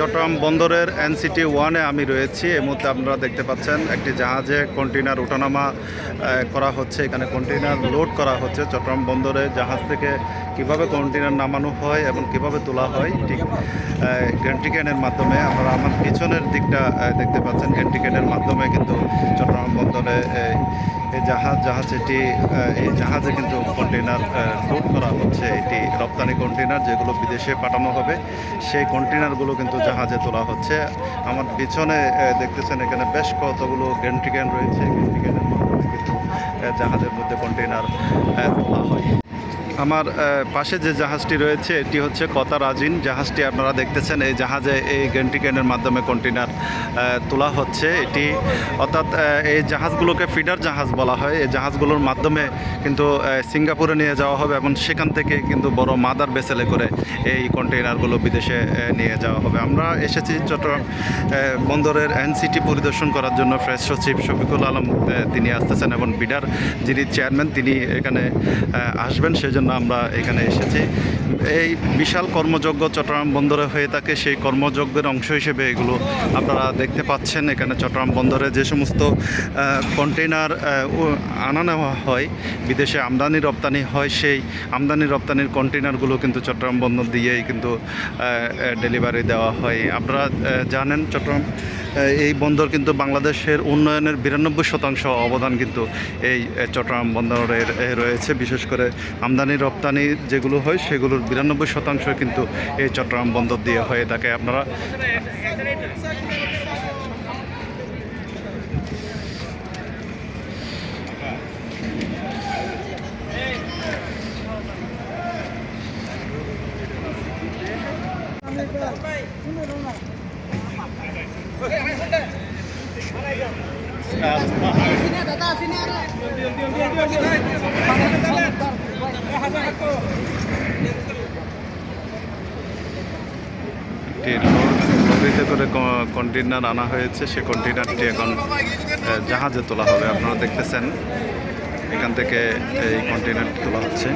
চট্টগ্রাম বন্দরের এনসিটি ওয়ানে আমি রয়েছি। এই মুহূর্তে আপনারা দেখতে পাচ্ছেন একটি জাহাজে কন্টেনার ওঠানামা করা হচ্ছে। এখানে কন্টেনার লোড করা হচ্ছে চট্টগ্রাম বন্দরে। জাহাজ থেকে কীভাবে কন্টেনার নামানো হয় এবং কীভাবে তোলা হয়, ঠিক গ্যান্ট্রিকেনের মাধ্যমে আপনারা আমার পিছনের দিকটা দেখতে পাচ্ছেন। গ্যান্ট্রিকেনের মাধ্যমে কিন্তু চট্টগ্রাম বন্দরে এই জাহাজ জাহাজ এটি এই জাহাজে কিন্তু কন্টেনার লোড করা হচ্ছে। এটি রপ্তানি কন্টেনার যেগুলো বিদেশে পাঠানো হবে, সেই কন্টেনারগুলো কিন্তু জাহাজে তোলা হচ্ছে। আমার পিছনে দেখতেছেন এখানে বেশ কতগুলো গেন্ট্রিক্যান রয়েছে। গেন্ট্রিক্যানের মাধ্যমে কিন্তু জাহাজের মধ্যে কন্টেনার তোলা হয়। আমার পাশে যে জাহাজটি রয়েছে, এটি হচ্ছে কতার আজিন। জাহাজটি আপনারা দেখতেছেন, এই জাহাজে এই গেন্টি গেন্ট্রিকেনের মাধ্যমে কন্টেনার তোলা হচ্ছে। এটি, অর্থাৎ এই জাহাজগুলোকে ফিডার জাহাজ বলা হয়। এই জাহাজগুলোর মাধ্যমে কিন্তু সিঙ্গাপুরে নিয়ে যাওয়া হবে এবং সেখান থেকে কিন্তু বড় মাদার বেসেলে করে এই কন্টেইনারগুলো বিদেশে নিয়ে যাওয়া হবে। আমরা এসেছি চট্টগ্রাম বন্দরের এনসিটি পরিদর্শন করার জন্য। ফ্রেশ সচিব শফিকুল আলম তিনি আসতেছেন এবং বিডার যিনি চেয়ারম্যান, তিনি এখানে আসবেন। সেজন্য আমরা এখানে এসেছি। এই বিশাল কর্মযজ্ঞ চট্টগ্রাম বন্দরে হয়ে থাকে, সেই কর্মযজ্ঞের অংশ হিসেবে এগুলো আপনারা দেখতে পাচ্ছেন। এখানে চট্টগ্রাম বন্দরে যে সমস্ত কন্টেনার আনা নেওয়া হয়, বিদেশে আমদানি রপ্তানি হয়, সেই আমদানি রপ্তানির কন্টেইনারগুলো কিন্তু চট্টগ্রাম বন্দর দিয়েই কিন্তু ডেলিভারি দেওয়া হয়। আপনারা জানেন চট্টগ্রাম এই বন্দর কিন্তু বাংলাদেশের উন্নয়নের বিরানব্বই শতাংশ অবদান কিন্তু এই চট্টগ্রাম বন্দরের রয়েছে। বিশেষ করে আমদানি, রপ্তানি যেগুলো হয়, সেগুলোর বিরানব্বই শতাংশ কিন্তু এই চট্টগ্রাম বন্দর দিয়ে হয়ে থাকে। আপনারা করে কন্টেনার আনা হয়েছে। সে কন্টেনারটি এখন জাহাজে তোলা হবে। আপনারা দেখতেছেন, এখান থেকে এই কন্টেনারটি তোলা হচ্ছে।